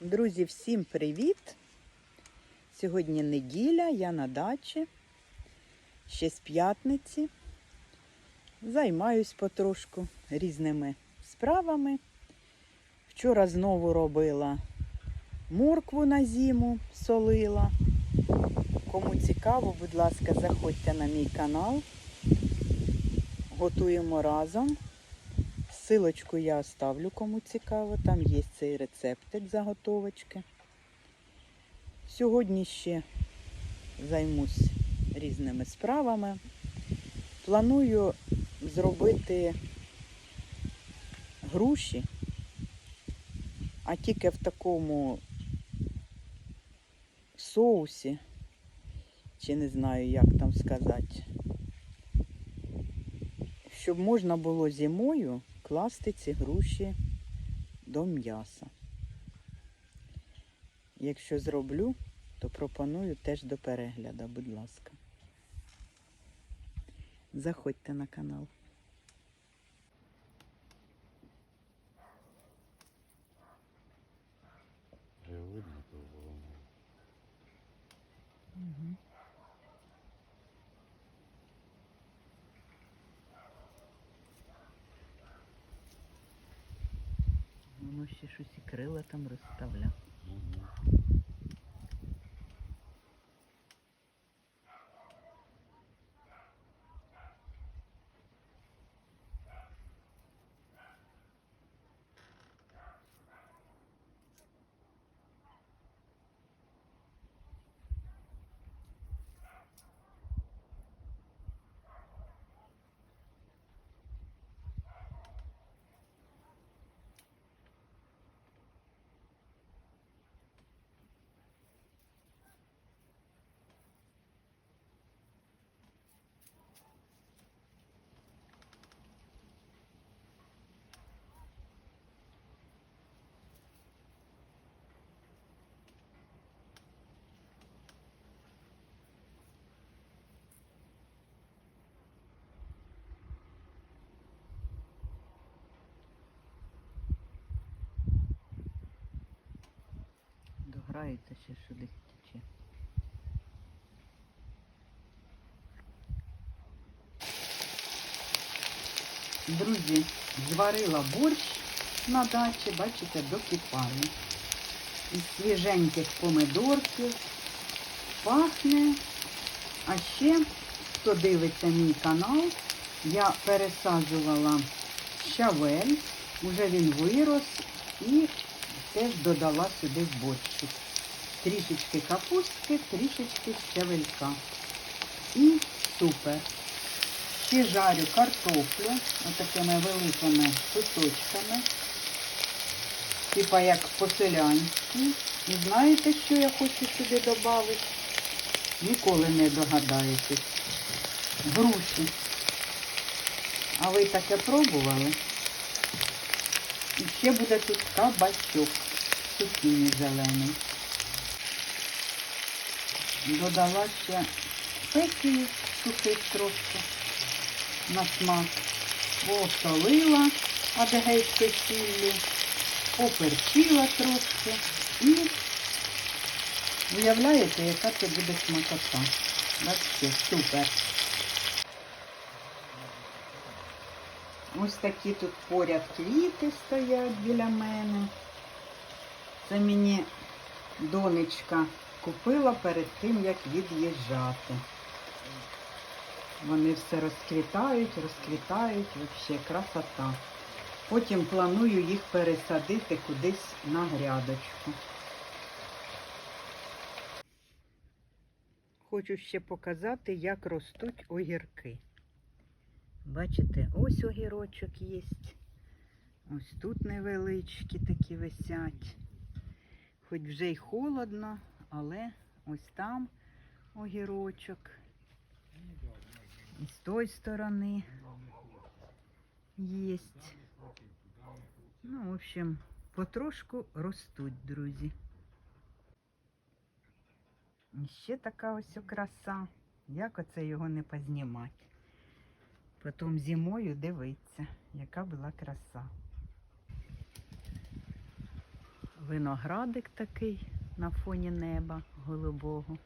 Друзі, всім привіт! Сьогодні неділя, я на дачі, ще з п'ятниці. Займаюсь потрошку різними справами. Вчора знову робила моркву на зиму, солила. Кому цікаво, будь ласка, заходьте на мій канал. Готуємо разом. Силочку я оставлю, кому цікаво. Там є цей рецептик заготовочки. Сьогодні ще займусь різними справами. Планую зробити груші, а тільки в такому соусі, чи не знаю, як там сказати, щоб можна було зимою класти ці груші до м'яса. Якщо зроблю, то пропоную теж до перегляду, будь ласка. Заходьте на канал. Вже видно то воно. Воно ще щось і крила там розставля. Дограється ще сюди тече. Друзі, зварила борщ на дачі, бачите, докипає. Із свіженьких помидорків. Пахне. А ще, хто дивиться мій канал, я пересаджувала щавель, уже він вирос і теж додала сюди в борщик. Трішечки капустки, трішечки щавелька. І супер. Ще жарю картоплю отакими великими кусочками. Типа як по-селянськи. І знаєте, що я хочу сюди додати? Ніколи не догадаєтесь. Груші. А ви таке пробували? І ще буде тут кабачок. Цукіні зелений. Додала ще спеції сухих трошки на смак. Посолила адегейською сіллю, поперчила трошки і уявляєте, яка це буде смакота. Бачите, супер. Ось такі тут поряд квіти стоять біля мене. Це мені донечка купила перед тим, як від'їжджати. Вони все розквітають, розквітають, взагалі красота. Потім планую їх пересадити кудись на грядочку. Хочу ще показати, як ростуть огірки. Бачите, ось огірочок є. Ось тут невеличкі такі висять. Хоч вже й холодно, але ось там огірочок. І з тої сторони є. Ну, в общем, потрошку ростуть, друзі. І ще така ось краса. Як оце його не познімати? Потім зимою дивиться, яка була краса. Виноградик такий на фоні неба голубого.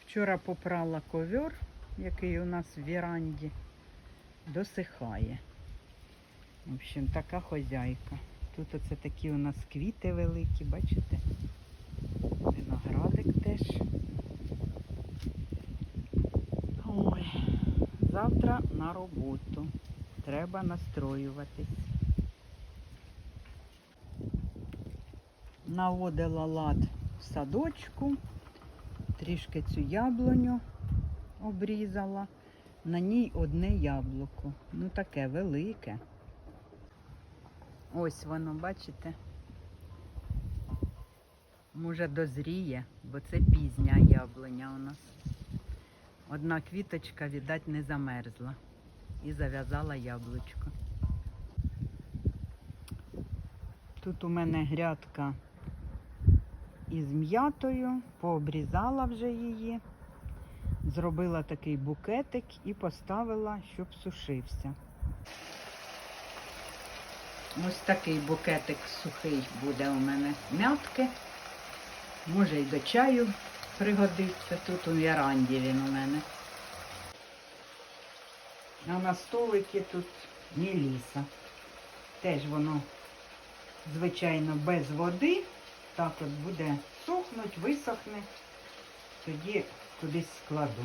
Вчора попрала ковер, який у нас в віранді, досихає. В общем, така хозяйка. Тут оце такі у нас квіти великі, бачите? Виноградик теж. Завтра на роботу. Треба настроюватись. Наводила лад в садочку, трішки цю яблуню обрізала. На ній одне яблуко. Ну таке велике. Ось воно, бачите? Може дозріє, бо це пізня яблуня у нас. Одна квіточка, віддать, не замерзла і зав'язала яблучко. Тут у мене грядка із м'ятою, пообрізала вже її, зробила такий букетик і поставила, щоб сушився. Ось такий букетик сухий буде у мене м'ятки. Може й до чаю пригодиться. Тут у віранді він у мене. А на столики тут міліса. Теж воно, звичайно, без води. Так от буде сохнуть, висохне. Тоді кудись складу.